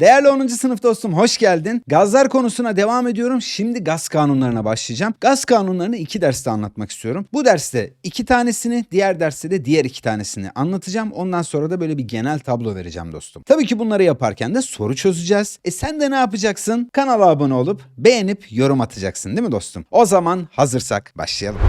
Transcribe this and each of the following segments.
Değerli 10. sınıf dostum hoş geldin. Gazlar konusuna devam ediyorum. Şimdi gaz kanunlarına başlayacağım. Gaz kanunlarını iki derste anlatmak istiyorum. Bu derste iki tanesini, diğer derste de diğer iki tanesini anlatacağım. Ondan sonra da böyle bir genel tablo vereceğim dostum. Tabii ki bunları yaparken de soru çözeceğiz. E sen de ne yapacaksın? Kanala abone olup beğenip yorum atacaksın değil mi dostum? O zaman hazırsak başlayalım.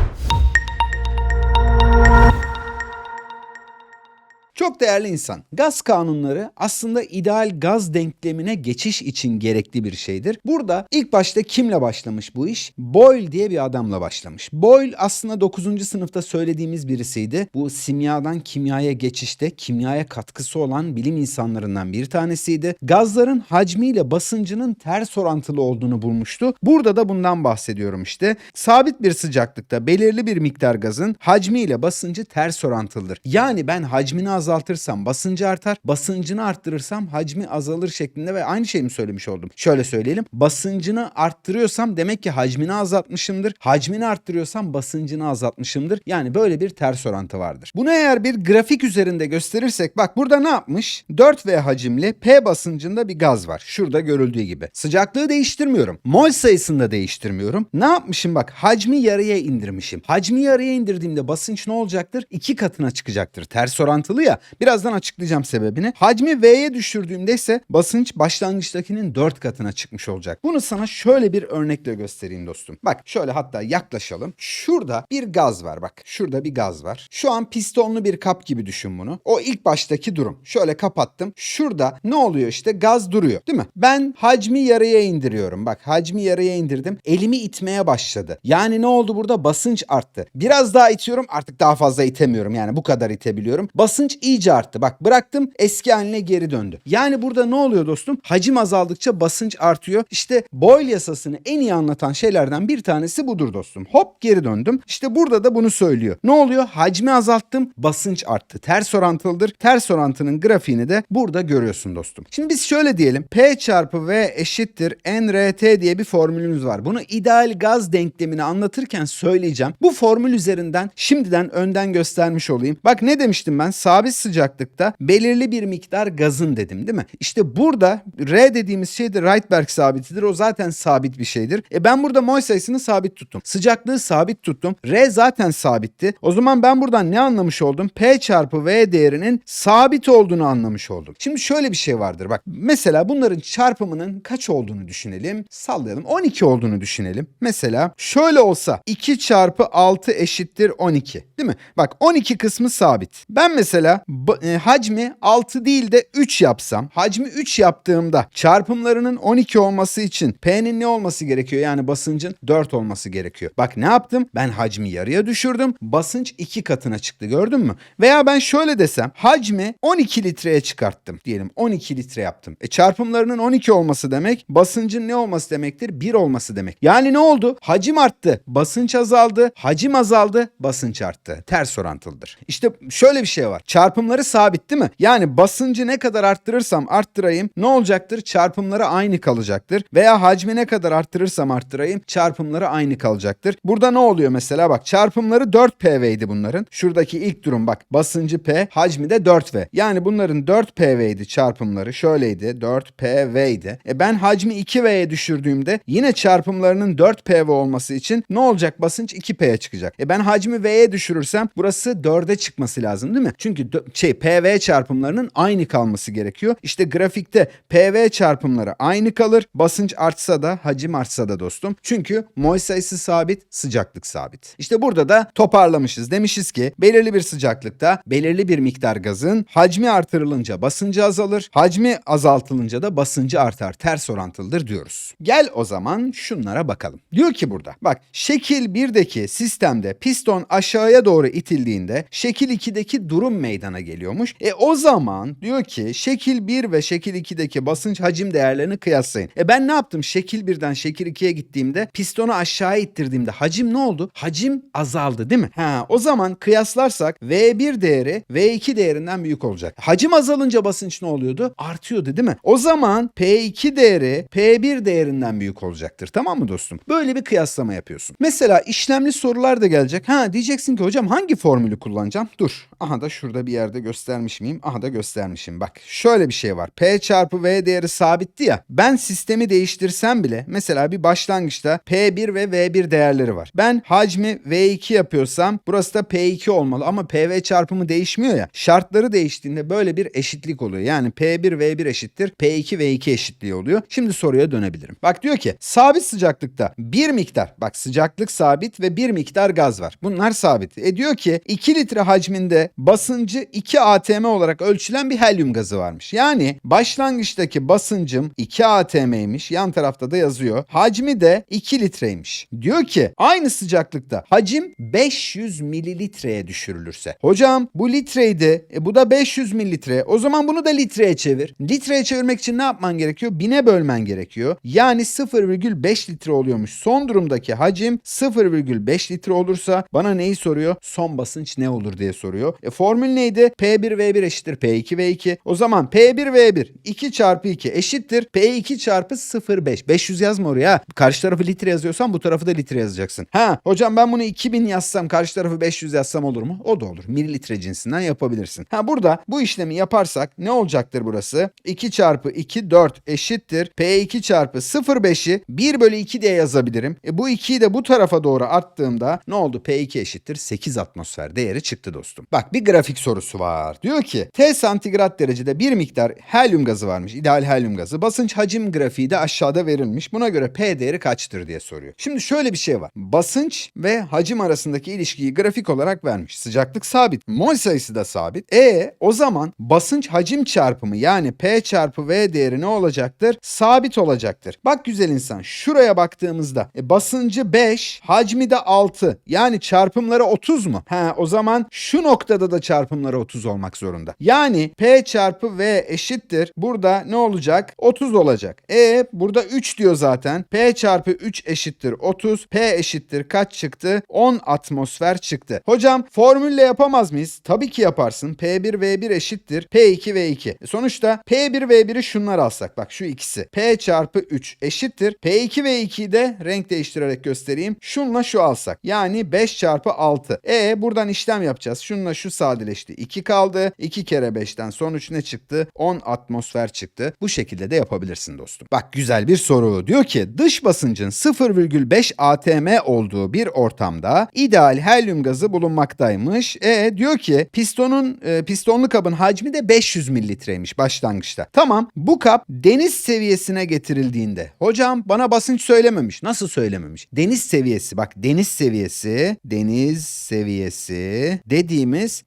Çok değerli insan. Gaz kanunları aslında ideal gaz denklemine geçiş için gerekli bir şeydir. Burada ilk başta kimle başlamış bu iş? Boyle diye bir adamla başlamış. Boyle aslında 9. sınıfta söylediğimiz birisiydi. Bu simyadan kimyaya geçişte kimyaya katkısı olan bilim insanlarından bir tanesiydi. Gazların hacmiyle basıncının ters orantılı olduğunu bulmuştu. Burada da bundan bahsediyorum işte. Sabit bir sıcaklıkta belirli bir miktar gazın hacmiyle basıncı ters orantılıdır. Yani ben hacmini azaltırsam basıncı artar, basıncını arttırırsam hacmi azalır şeklinde ve aynı şeyi mi söylemiş oldum? Şöyle söyleyelim. Basıncını arttırıyorsam demek ki hacmini azaltmışımdır. Hacmini arttırıyorsam basıncını azaltmışımdır. Yani böyle bir ters orantı vardır. Bunu eğer bir grafik üzerinde gösterirsek bak burada ne yapmış? 4V hacimli P basıncında bir gaz var. Şurada görüldüğü gibi. Sıcaklığı değiştirmiyorum. Mol sayısını da değiştirmiyorum. Ne yapmışım bak hacmi yarıya indirmişim. Hacmi yarıya indirdiğimde basınç ne olacaktır? İki katına çıkacaktır. Ters orantılı ya. Birazdan açıklayacağım sebebini. Hacmi V'ye düşürdüğümde ise basınç başlangıçtakinin 4 katına çıkmış olacak. Bunu sana şöyle bir örnekle göstereyim dostum. Bak şöyle hatta yaklaşalım. Şurada bir gaz var bak. Şurada bir gaz var. Şu an pistonlu bir kap gibi düşün bunu. O ilk baştaki durum. Şöyle kapattım. Şurada ne oluyor işte gaz duruyor değil mi? Ben hacmi yarıya indiriyorum. Bak hacmi yarıya indirdim. Elimi itmeye başladı. Yani ne oldu burada? Basınç arttı. Biraz daha itiyorum artık daha fazla itemiyorum. Yani bu kadar itebiliyorum. Basınç iyice arttı. Bak bıraktım eski haline geri döndü. Yani burada ne oluyor dostum? Hacim azaldıkça basınç artıyor. İşte Boyle yasasını en iyi anlatan şeylerden bir tanesi budur dostum. Hop geri döndüm. İşte burada da bunu söylüyor. Ne oluyor? Hacmi azalttım, basınç arttı. Ters orantılıdır. Ters orantının grafiğini de burada görüyorsun dostum. Şimdi biz şöyle diyelim. P çarpı V eşittir nRT diye bir formülümüz var. Bunu ideal gaz denklemini anlatırken söyleyeceğim. Bu formül üzerinden şimdiden önden göstermiş olayım. Bak ne demiştim ben? Sabit sıcaklıkta belirli bir miktar gazın dedim değil mi? İşte burada R dediğimiz şey de Rydberg sabitidir. O zaten sabit bir şeydir. E ben burada mol sayısını sabit tuttum. Sıcaklığı sabit tuttum. R zaten sabitti. O zaman ben buradan ne anlamış oldum? P çarpı V değerinin sabit olduğunu anlamış oldum. Şimdi şöyle bir şey vardır bak. Mesela bunların çarpımının kaç olduğunu düşünelim. Sallayalım. 12 olduğunu düşünelim. Mesela şöyle olsa 2 çarpı 6 eşittir 12. Değil mi? Bak 12 kısmı sabit. Ben mesela e, hacmi 6 değil de 3 yapsam. Hacmi 3 yaptığımda çarpımlarının 12 olması için P'nin ne olması gerekiyor? Yani basıncın 4 olması gerekiyor. Bak ne yaptım? Ben hacmi yarıya düşürdüm. Basınç 2 katına çıktı gördün mü? Veya ben şöyle desem hacmi 12 litreye çıkarttım. Diyelim 12 litre yaptım. E çarpımlarının 12 olması demek basıncın ne olması demektir? 1 olması demek. Yani ne oldu? Hacim arttı. Basınç azaldı. Hacim azaldı. Basınç arttı. Ters orantılıdır. İşte şöyle bir şey var. Çarpımları sabit değil mi? Yani basıncı ne kadar arttırırsam arttırayım ne olacaktır? Çarpımları aynı kalacaktır. Veya hacmi ne kadar arttırırsam arttırayım çarpımları aynı kalacaktır. Burada ne oluyor mesela bak çarpımları 4PV'ydi bunların. Şuradaki ilk durum bak basıncı P hacmi de 4V. Yani bunların 4PV'ydi çarpımları şöyleydi 4PV'ydi. E ben hacmi 2V'ye düşürdüğümde yine çarpımlarının 4PV olması için ne olacak basınç 2P'ye çıkacak. E ben hacmi V'ye düşürürsem burası 4'e çıkması lazım değil mi? Çünkü şey PV çarpımlarının aynı kalması gerekiyor. İşte grafikte PV çarpımları aynı kalır. Basınç artsa da hacim artsa da dostum. Çünkü mol sayısı sabit, sıcaklık sabit. İşte burada da toparlamışız. Demişiz ki belirli bir sıcaklıkta belirli bir miktar gazın hacmi artırılınca basıncı azalır. Hacmi azaltılınca da basıncı artar. Ters orantılıdır diyoruz. Gel o zaman şunlara bakalım. Diyor ki burada bak şekil 1'deki sistemde piston aşağıya doğru itildiğinde şekil 2'deki durum meydana geliyormuş. E o zaman diyor ki şekil 1 ve şekil 2'deki basınç hacim değerlerini kıyaslayın. E ben ne yaptım? Şekil 1'den şekil 2'ye gittiğimde pistonu aşağı ittirdiğimde hacim ne oldu? Hacim azaldı değil mi? Ha o zaman kıyaslarsak V1 değeri V2 değerinden büyük olacak. Hacim azalınca basınç ne oluyordu? Artıyordu değil mi? O zaman P2 değeri P1 değerinden büyük olacaktır. Tamam mı dostum? Böyle bir kıyaslama yapıyorsun. Mesela işlemli sorular da gelecek. Ha diyeceksin ki hocam hangi formülü kullanacağım? Dur. Aha da şurada bir yerde göstermiş miyim? Aha da göstermişim. Bak şöyle bir şey var. P çarpı V değeri sabitti ya. Ben sistemi değiştirsem bile mesela bir başlangıçta P1 ve V1 değerleri var. Ben hacmi V2 yapıyorsam burası da P2 olmalı ama PV çarpımı değişmiyor ya. Şartları değiştiğinde böyle bir eşitlik oluyor. Yani P1 V1 eşittir P2 V2 eşitliği oluyor. Şimdi soruya dönebilirim. Bak diyor ki sabit sıcaklıkta bir miktar bak sıcaklık sabit ve bir miktar gaz var. Bunlar sabit. E diyor ki 2 litre hacminde basıncı 2 atm olarak ölçülen bir helyum gazı varmış. Yani başlangıçtaki basıncım 2 atm'ymiş. Yan tarafta da yazıyor. Hacmi de 2 litreymiş. Diyor ki aynı sıcaklıkta hacim 500 mililitreye düşürülürse. Hocam bu litreydi. E bu da 500 mililitre. O zaman bunu da litreye çevir. Litreye çevirmek için ne yapman gerekiyor? Bine bölmen gerekiyor. Yani 0,5 litre oluyormuş. Son durumdaki hacim 0,5 litre olursa bana neyi soruyor? Son basınç ne olur diye soruyor. E formül neydi? P1V1 eşittir P2V2. O zaman P1V1 2 çarpı 2 eşittir P2 çarpı 0,5. 500 yazma oraya. Karşı tarafı litre yazıyorsan bu tarafı da litre yazacaksın. Ha hocam ben bunu 2000 yazsam karşı tarafı 500 yazsam olur mu? O da olur. Mililitre cinsinden yapabilirsin. Ha burada bu işlemi yaparsak ne olacaktır burası? 2 çarpı 2 4 eşittir. P2 çarpı 0,5'i 1 bölü 2 diye yazabilirim. E bu 2'yi de bu tarafa doğru attığımda ne oldu? P2 eşittir 8 atmosfer değeri çıktı dostum. Bak bir grafik sorusu var. Diyor ki T santigrat derecede bir miktar helyum gazı varmış. İdeal helyum gazı. Basınç hacim grafiği de aşağıda verilmiş. Buna göre P değeri kaçtır diye soruyor. Şimdi şöyle bir şey var. Basınç ve hacim arasındaki ilişkiyi grafik olarak vermiş. Sıcaklık sabit. Mol sayısı da sabit. E o zaman basınç hacim çarpımı yani P çarpı V değeri ne olacaktır? Sabit olacaktır. Bak güzel insan şuraya baktığımızda e, basıncı 5, hacmi de 6. Yani çarpımları 30 mu? Ha o zaman şu noktada da çarpımları 30 olmak zorunda. Yani P çarpı V eşittir. Burada ne olacak? 30 olacak. E burada 3 diyor zaten. P çarpı 3 eşittir 30. P eşittir kaç çıktı? 10 atmosfer çıktı. Hocam formülle yapamaz mıyız? Tabii ki yaparsın. P1 V1 eşittir. P2 V2. E, Sonuçta P1 V1'i şunlar alsak. Bak şu ikisi. P çarpı 3 eşittir. P2 V2'yi de renk değiştirerek göstereyim. Şunla şu alsak. Yani 5 çarpı 6. E buradan işlem yapacağız. Şunla şu sadeleşti. 2 kaldı. 2 kere 5'ten sonuç ne çıktı? 10 atmosfer çıktı. Bu şekilde de yapabilirsin dostum. Bak güzel bir soru. Diyor ki dış basıncın 0,5 atm olduğu bir ortamda ideal helyum gazı bulunmaktaymış. E diyor ki pistonun e, pistonlu kabın hacmi de 500 mililitreymiş başlangıçta. Tamam bu kap deniz seviyesine getirildiğinde hocam bana basınç söylememiş. Nasıl söylememiş? Deniz seviyesi bak deniz seviyesi deniz seviyesi dediğimiz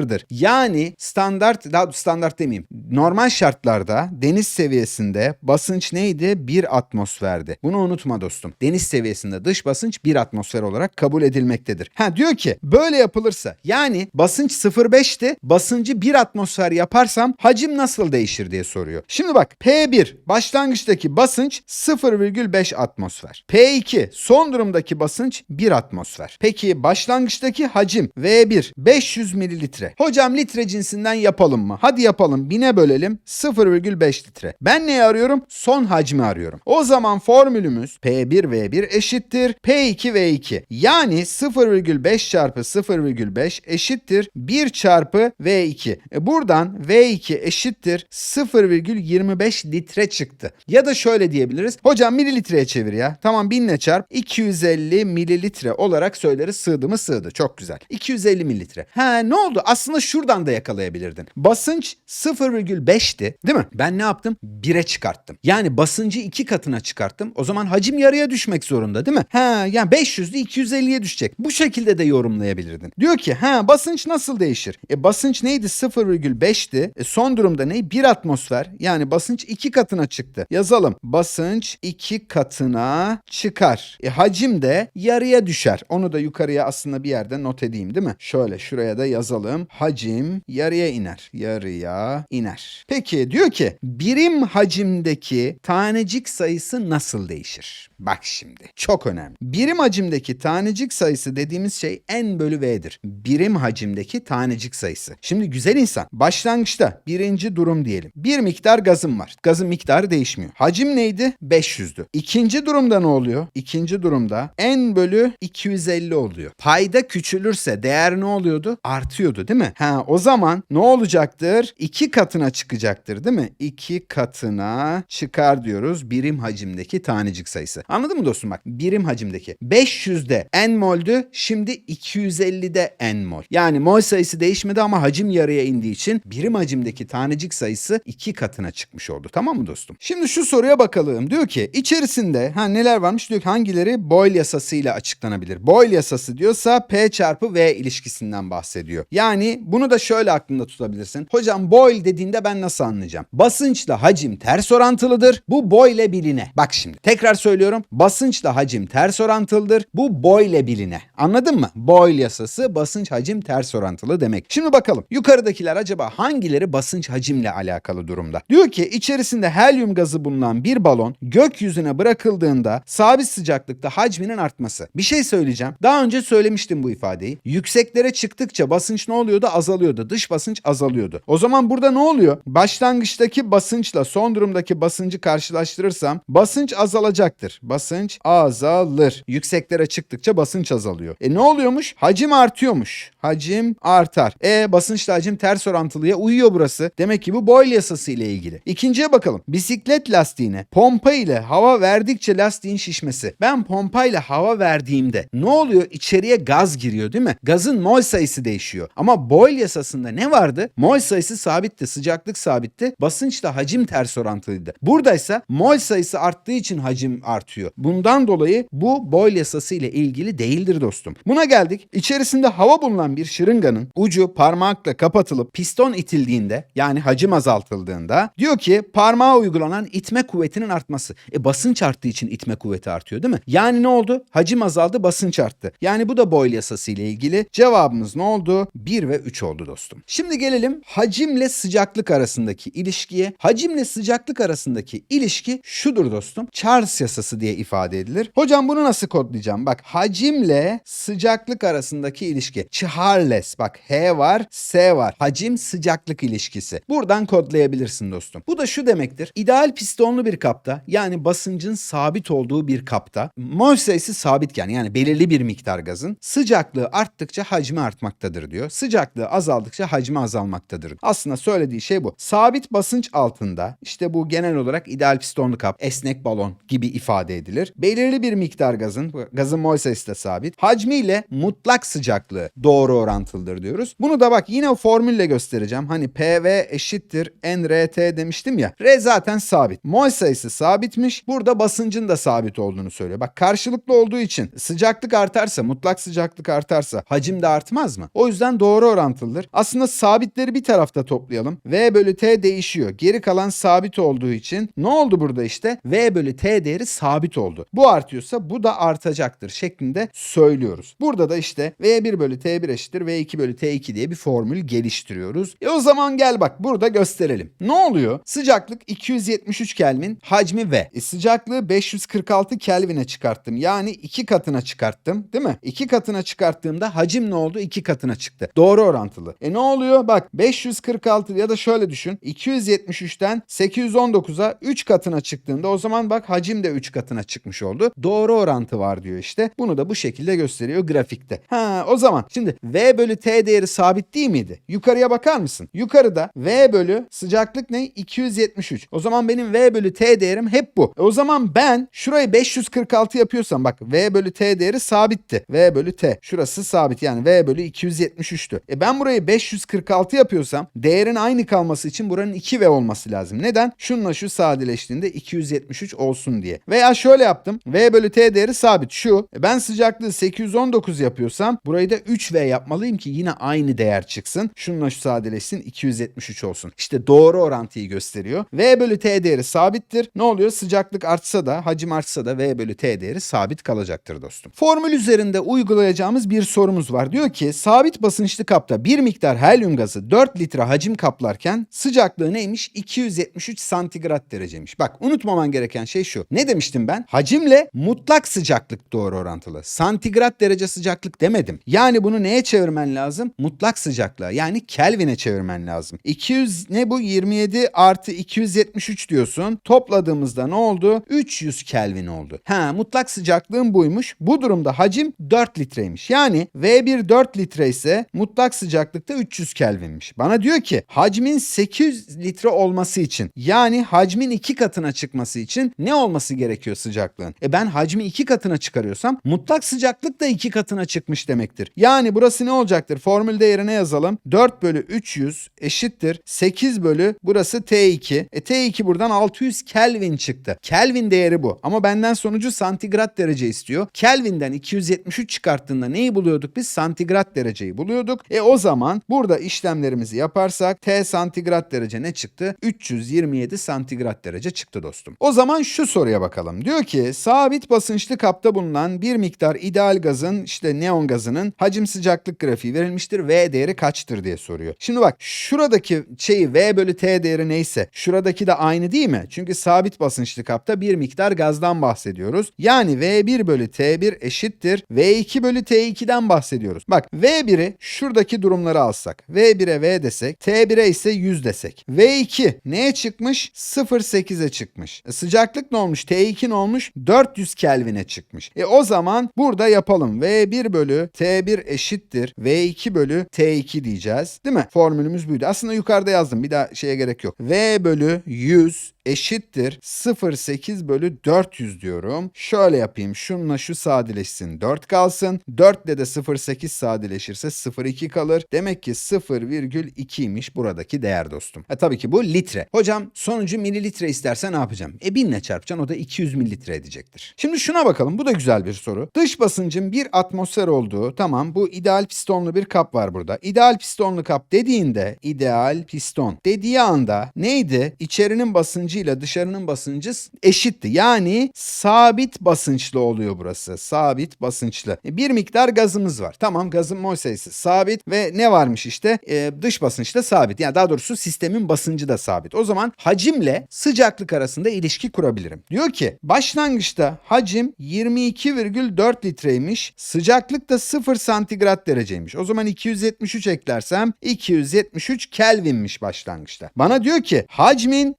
P0'dır. Yani standart daha standart demeyeyim. Normal şartlarda deniz seviyesinde basınç neydi? 1 atmosferdi. Bunu unutma dostum. Deniz seviyesinde dış basınç 1 atmosfer olarak kabul edilmektedir. Ha diyor ki böyle yapılırsa yani basınç 0,5'ti. Basıncı 1 atmosfer yaparsam hacim nasıl değişir diye soruyor. Şimdi bak P1 başlangıçtaki basınç 0,5 atmosfer. P2 son durumdaki basınç 1 atmosfer. Peki başlangıçtaki hacim V1 500 mililitre. Hocam litre cinsinden yapalım mı? Hadi yapalım. Bine bölelim. 0,5 litre. Ben neyi arıyorum? Son hacmi arıyorum. O zaman formülümüz P1V1 eşittir P2V2. Yani 0,5 çarpı 0,5 eşittir 1 çarpı V2. E buradan V2 eşittir 0,25 litre çıktı. Ya da şöyle diyebiliriz. Hocam mililitreye çevir ya. Tamam 1000 ile çarp. 250 mililitre olarak söyleriz. Sığdı mı sığdı. Çok güzel. 250 mililitre. Ha ne oldu? Aslında şuradan da yakalayabilirdin. Basınç 0,5'ti değil mi? Ben ne yaptım? 1'e çıkarttım. Yani basıncı 2 katına çıkarttım. O zaman hacim yarıya düşmek zorunda değil mi? Ha yani 500'lü 250'ye düşecek. Bu şekilde de yorumlayabilirdin. Diyor ki ha basınç nasıl değişir? E basınç neydi? 0,5'ti. E son durumda ne? 1 atmosfer. Yani basınç 2 katına çıktı. Yazalım. Basınç 2 katına çıkar. E hacim de yarıya düşer. Onu da yukarıya aslında bir yerde not edeyim değil mi? Şöyle şuraya da yazalım. Hacim yarıya iner. Yarıya iner. Peki diyor ki birim hacimdeki tanecik sayısı nasıl değişir? Bak şimdi çok önemli. Birim hacimdeki tanecik sayısı dediğimiz şey n bölü v'dir. Birim hacimdeki tanecik sayısı. Şimdi güzel insan başlangıçta birinci durum diyelim. Bir miktar gazım var. Gazın miktarı değişmiyor. Hacim neydi? 500'dü. İkinci durumda ne oluyor? İkinci durumda n bölü 250 oluyor. Payda küçülürse değer ne oluyordu? Artıyordu değil mi? Mi? Ha o zaman ne olacaktır? 2 katına çıkacaktır değil mi? 2 katına çıkar diyoruz birim hacimdeki tanecik sayısı. Anladın mı dostum bak? Birim hacimdeki. 500'de n moldü şimdi 250'de n mol. Yani mol sayısı değişmedi ama hacim yarıya indiği için birim hacimdeki tanecik sayısı 2 katına çıkmış oldu. Tamam mı dostum? Şimdi şu soruya bakalım. Diyor ki içerisinde ha neler varmış? Diyor ki hangileri Boyle yasasıyla açıklanabilir? Boyle yasası diyorsa P çarpı V ilişkisinden bahsediyor. Yani bunu da şöyle aklında tutabilirsin. Hocam Boyle dediğinde ben nasıl anlayacağım? Basınçla hacim ters orantılıdır. Bu Boyle biline. Bak şimdi tekrar söylüyorum. Basınçla hacim ters orantılıdır. Bu Boyle biline. Anladın mı? Boyle yasası basınç hacim ters orantılı demek. Şimdi bakalım yukarıdakiler acaba hangileri basınç hacimle alakalı durumda? Diyor ki içerisinde helyum gazı bulunan bir balon gökyüzüne bırakıldığında sabit sıcaklıkta hacminin artması. Bir şey söyleyeceğim. Daha önce söylemiştim bu ifadeyi. Yükseklere çıktıkça basınç ne oluyordu? Azalıyordu. Dış basınç azalıyordu. O zaman burada ne oluyor? Başlangıçtaki basınçla son durumdaki basıncı karşılaştırırsam basınç azalacaktır. Basınç azalır. Yükseklere çıktıkça basınç azalıyor. E ne oluyormuş? Hacim artıyormuş. Hacim artar. E basınçla hacim ters orantılıya uyuyor burası. Demek ki bu Boyle yasası ile ilgili. İkinciye bakalım. Bisiklet lastiğine pompa ile hava verdikçe lastiğin şişmesi. Ben pompa ile hava verdiğimde ne oluyor? İçeriye gaz giriyor değil mi? Gazın mol sayısı değişiyor. Ama Boyle yasasında ne vardı? Mol sayısı sabitti, sıcaklık sabitti. Basınçla hacim ters orantılıydı. Buradaysa mol sayısı arttığı için hacim artıyor. Bundan dolayı bu Boyle yasası ile ilgili değildir dostum. Buna geldik. İçerisinde hava bulunan bir şırınganın ucu parmakla kapatılıp piston itildiğinde yani hacim azaltıldığında diyor ki parmağa uygulanan itme kuvvetinin artması. E basınç arttığı için itme kuvveti artıyor değil mi? Yani ne oldu? Hacim azaldı, basınç arttı. Yani bu da Boyle yasası ile ilgili. Cevabımız ne oldu? 1 ve 3 oldu dostum. Şimdi gelelim hacimle sıcaklık arasındaki ilişkiye. Hacimle sıcaklık arasındaki ilişki şudur dostum. Charles yasası diye ifade edilir. Hocam bunu nasıl kodlayacağım? Bak hacimle sıcaklık arasındaki ilişki. Charles bak H var, S var. Hacim sıcaklık ilişkisi. Buradan kodlayabilirsin dostum. Bu da şu demektir. İdeal pistonlu bir kapta yani basıncın sabit olduğu bir kapta mol sayısı sabitken yani belirli bir miktar gazın sıcaklığı arttıkça hacmi artmaktadır diyor. Sıcaklığı azaldıkça hacmi azalmaktadır. Aslında söylediği şey bu. Sabit basınç altında işte bu genel olarak ideal pistonlu kap, esnek balon gibi ifade edilir. Belirli bir miktar gazın, gazın mol sayısı da sabit. Hacmiyle mutlak sıcaklığı doğru orantılıdır diyoruz. Bunu da bak yine formülle göstereceğim. Hani PV eşittir nRT demiştim ya. R zaten sabit. Mol sayısı sabitmiş. Burada basıncın da sabit olduğunu söylüyor. Bak karşılıklı olduğu için sıcaklık artarsa, mutlak sıcaklık artarsa hacim de artmaz mı? O yüzden doğru orantılıdır. Aslında sabitleri bir tarafta toplayalım. V bölü T değişiyor. Geri kalan sabit olduğu için ne oldu burada işte? V bölü T değeri sabit oldu. Bu artıyorsa bu da artacaktır şeklinde söylüyoruz. Burada da işte V1 bölü T1 eşittir V2 bölü T2 diye bir formül geliştiriyoruz. E o zaman gel bak burada gösterelim. Ne oluyor? Sıcaklık 273 Kelvin, hacmi V. E sıcaklığı 546 Kelvin'e çıkarttım. Yani iki katına çıkarttım değil mi? İki katına çıkarttığımda hacim ne oldu? İki katına çıktı. Doğru orantılı. E ne oluyor? Bak 546 ya da şöyle düşün. 273'ten 819'a 3 katına çıktığında o zaman bak hacim de 3 katına çıkmış oldu. Doğru orantı var diyor işte. Bunu da bu şekilde gösteriyor grafikte. Ha o zaman şimdi V bölü T değeri sabit değil miydi? Yukarıya bakar mısın? Yukarıda V bölü sıcaklık ne? 273. O zaman benim V bölü T değerim hep bu. E o zaman ben şurayı 546 yapıyorsam bak V bölü T değeri sabitti. V bölü T. Şurası sabit yani V bölü 273'tü. E ben burayı 546 yapıyorsam değerin aynı kalması için buranın 2V olması lazım. Neden? Şununla şu sadeleştiğinde 273 olsun diye. Veya şöyle yaptım. V bölü T değeri sabit. Şu. E ben sıcaklığı 819 yapıyorsam burayı da 3V yapmalıyım ki yine aynı değer çıksın. Şununla şu sadeleşsin 273 olsun. İşte doğru orantıyı gösteriyor. V bölü T değeri sabittir. Ne oluyor? Sıcaklık artsa da hacim artsa da V bölü T değeri sabit kalacaktır dostum. Formül üzerinde uygulayacağımız bir sorumuz var. Diyor ki sabit basınçlı kapta bir miktar helyum gazı 4 litre hacim kaplarken sıcaklığı neymiş? 273 santigrat dereceymiş. Bak unutmaman gereken şey şu. Ne demiştim ben? Hacimle mutlak sıcaklık doğru orantılı. Santigrat derece sıcaklık demedim. Yani bunu neye çevirmen lazım? Mutlak sıcaklığa yani Kelvin'e çevirmen lazım. 200 ne bu? 27 artı 273 diyorsun. Topladığımızda ne oldu? 300 Kelvin oldu. Ha mutlak sıcaklığın buymuş. Bu durumda hacim 4 litreymiş. Yani V1 4 litre ise mutlak mutlak sıcaklıkta 300 Kelvin'miş. Bana diyor ki hacmin 800 litre olması için yani hacmin iki katına çıkması için ne olması gerekiyor sıcaklığın? E ben hacmi iki katına çıkarıyorsam mutlak sıcaklık da iki katına çıkmış demektir. Yani burası ne olacaktır? Formül değerine yazalım. 4 bölü 300 eşittir. 8 bölü burası T2. E T2 buradan 600 Kelvin çıktı. Kelvin değeri bu. Ama benden sonucu santigrat derece istiyor. Kelvin'den 273 çıkarttığında neyi buluyorduk biz? Santigrat dereceyi buluyorduk. E o zaman burada işlemlerimizi yaparsak T santigrat derece ne çıktı? 327 santigrat derece çıktı dostum. O zaman şu soruya bakalım. Diyor ki sabit basınçlı kapta bulunan bir miktar ideal gazın işte neon gazının hacim sıcaklık grafiği verilmiştir. V değeri kaçtır diye soruyor. Şimdi bak şuradaki şeyi V bölü T değeri neyse şuradaki de aynı değil mi? Çünkü sabit basınçlı kapta bir miktar gazdan bahsediyoruz. Yani V1 bölü T1 eşittir. V2 bölü T2'den bahsediyoruz. Bak V1'i şuradaki durumları alsak. V1'e V desek. T1'e ise 100 desek. V2 neye çıkmış? 0.8'e çıkmış. E, sıcaklık ne olmuş? T2 ne olmuş? 400 Kelvin'e çıkmış. E o zaman burada yapalım. V1 bölü T1 eşittir. V2 bölü T2 diyeceğiz. Değil mi? Formülümüz buydu. Aslında yukarıda yazdım. Bir daha şeye gerek yok. V bölü 100 eşittir 0.8 bölü 400 diyorum. Şöyle yapayım. Şununla şu sadeleşsin 4 kalsın. 4 ile de 0.8 sadeleşirse 0.2 kalır. Demek ki 0,2'ymiş buradaki değer dostum. E tabii ki bu litre. Hocam sonucu mililitre isterse ne yapacağım? E 1000 ile çarpacaksın o da 200 mililitre edecektir. Şimdi şuna bakalım. Bu da güzel bir soru. Dış basıncın bir atmosfer olduğu tamam bu ideal pistonlu bir kap var burada. İdeal pistonlu kap dediğinde ideal piston dediği anda neydi? İçerinin basıncı ile dışarının basıncı eşitti. Yani sabit basınçlı oluyor burası. Sabit basınçlı. E, Bir miktar gazımız var. Tamam gazın mol sayısı sabit ve ne varmış işte? E, dış basınç da sabit. Yani daha doğrusu sistemin basıncı da sabit. O zaman hacimle sıcaklık arasında ilişki kurabilirim. Diyor ki başlangıçta hacim 22,4 litreymiş. Sıcaklık da 0 santigrat dereceymiş. O zaman 273 eklersem 273 Kelvin'miş başlangıçta. Bana diyor ki hacmin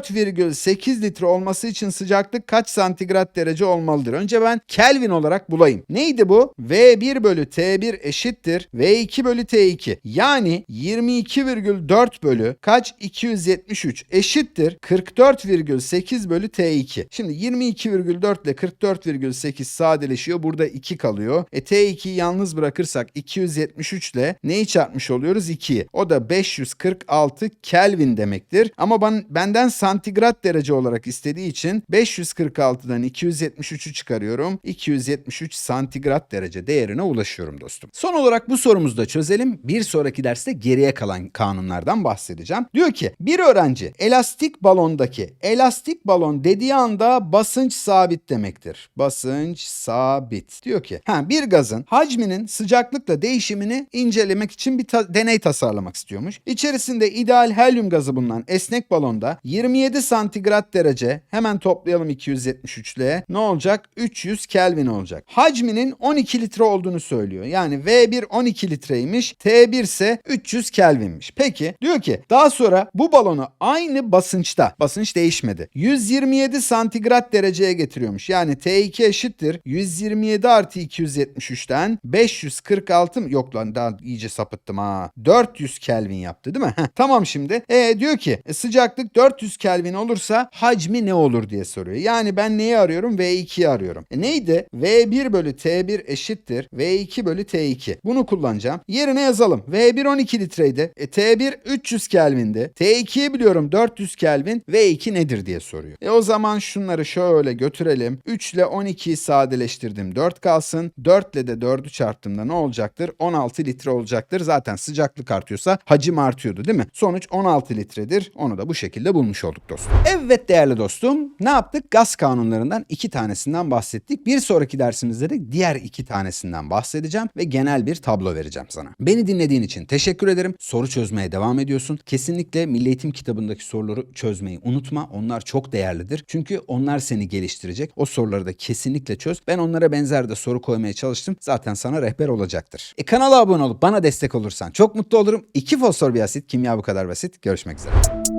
44,8 litre olması için sıcaklık kaç santigrat derece olmalıdır? Önce ben Kelvin olarak bulayım. Neydi bu? V1 bölü T1 eşittir V2 bölü T2. Yani 22,4 bölü kaç? 273 eşittir 44,8 bölü T2. Şimdi 22,4 ile 44,8 sadeleşiyor. Burada 2 kalıyor. E T2'yi yalnız bırakırsak 273 ile neyi çarpmış oluyoruz? 2'yi. O da 546 Kelvin demektir. Ama ben, benden santigrat derece olarak istediği için 546'dan 273'ü çıkarıyorum. 273 santigrat derece değerine ulaşıyorum dostum. Son olarak bu sorumuzu da çözelim. Bir sonraki derste geriye kalan kanunlardan bahsedeceğim. Diyor ki bir öğrenci elastik balondaki elastik balon dediği anda basınç sabit demektir. Basınç sabit. Diyor ki ha, bir gazın hacminin sıcaklıkla değişimini incelemek için bir ta- deney tasarlamak istiyormuş. İçerisinde ideal helyum gazı bulunan esnek balonda 27 santigrat derece hemen toplayalım 273 ile ne olacak? 300 Kelvin olacak. Hacminin 12 litre olduğunu söylüyor. Yani V1 12 litreymiş. T1 ise 300 Kelvin'miş. Peki diyor ki daha sonra bu balonu aynı basınçta basınç değişmedi. 127 santigrat dereceye getiriyormuş. Yani T2 eşittir 127 artı 273'ten 546 mı? Yok lan daha iyice sapıttım ha. 400 Kelvin yaptı değil mi? Tamam şimdi. E diyor ki e, sıcaklık 400 Kelvin olursa hacmi ne olur diye soruyor. Yani ben neyi arıyorum? V2'yi arıyorum. E neydi? V1 bölü T1 eşittir. V2 bölü T2. Bunu kullanacağım. Yerine yazalım. V1 12 litreydi. E T1 300 Kelvin'di. T2'yi biliyorum 400 Kelvin. V2 nedir diye soruyor. E o zaman şunları şöyle götürelim. 3 ile 12'yi sadeleştirdim. 4 kalsın. 4 ile de 4'ü çarptığımda ne olacaktır? 16 litre olacaktır. Zaten sıcaklık artıyorsa hacim artıyordu değil mi? Sonuç 16 litredir. Onu da bu şekilde bulmuş olduk dostum. Evet değerli dostum ne yaptık? Gaz kanunlarından iki tanesinden bahsettik. Bir sonraki dersimizde de diğer iki tanesinden bahsedeceğim ve genel bir tablo vereceğim sana. Beni dinlediğin için teşekkür ederim. Soru çözmeye devam ediyorsun. Kesinlikle Milli Eğitim kitabındaki soruları çözmeyi unutma. Onlar çok değerlidir. Çünkü onlar seni geliştirecek. O soruları da kesinlikle çöz. Ben onlara benzer de soru koymaya çalıştım. Zaten sana rehber olacaktır. E kanala abone olup bana destek olursan çok mutlu olurum. İki fosfor bir asit kimya bu kadar basit. Görüşmek üzere.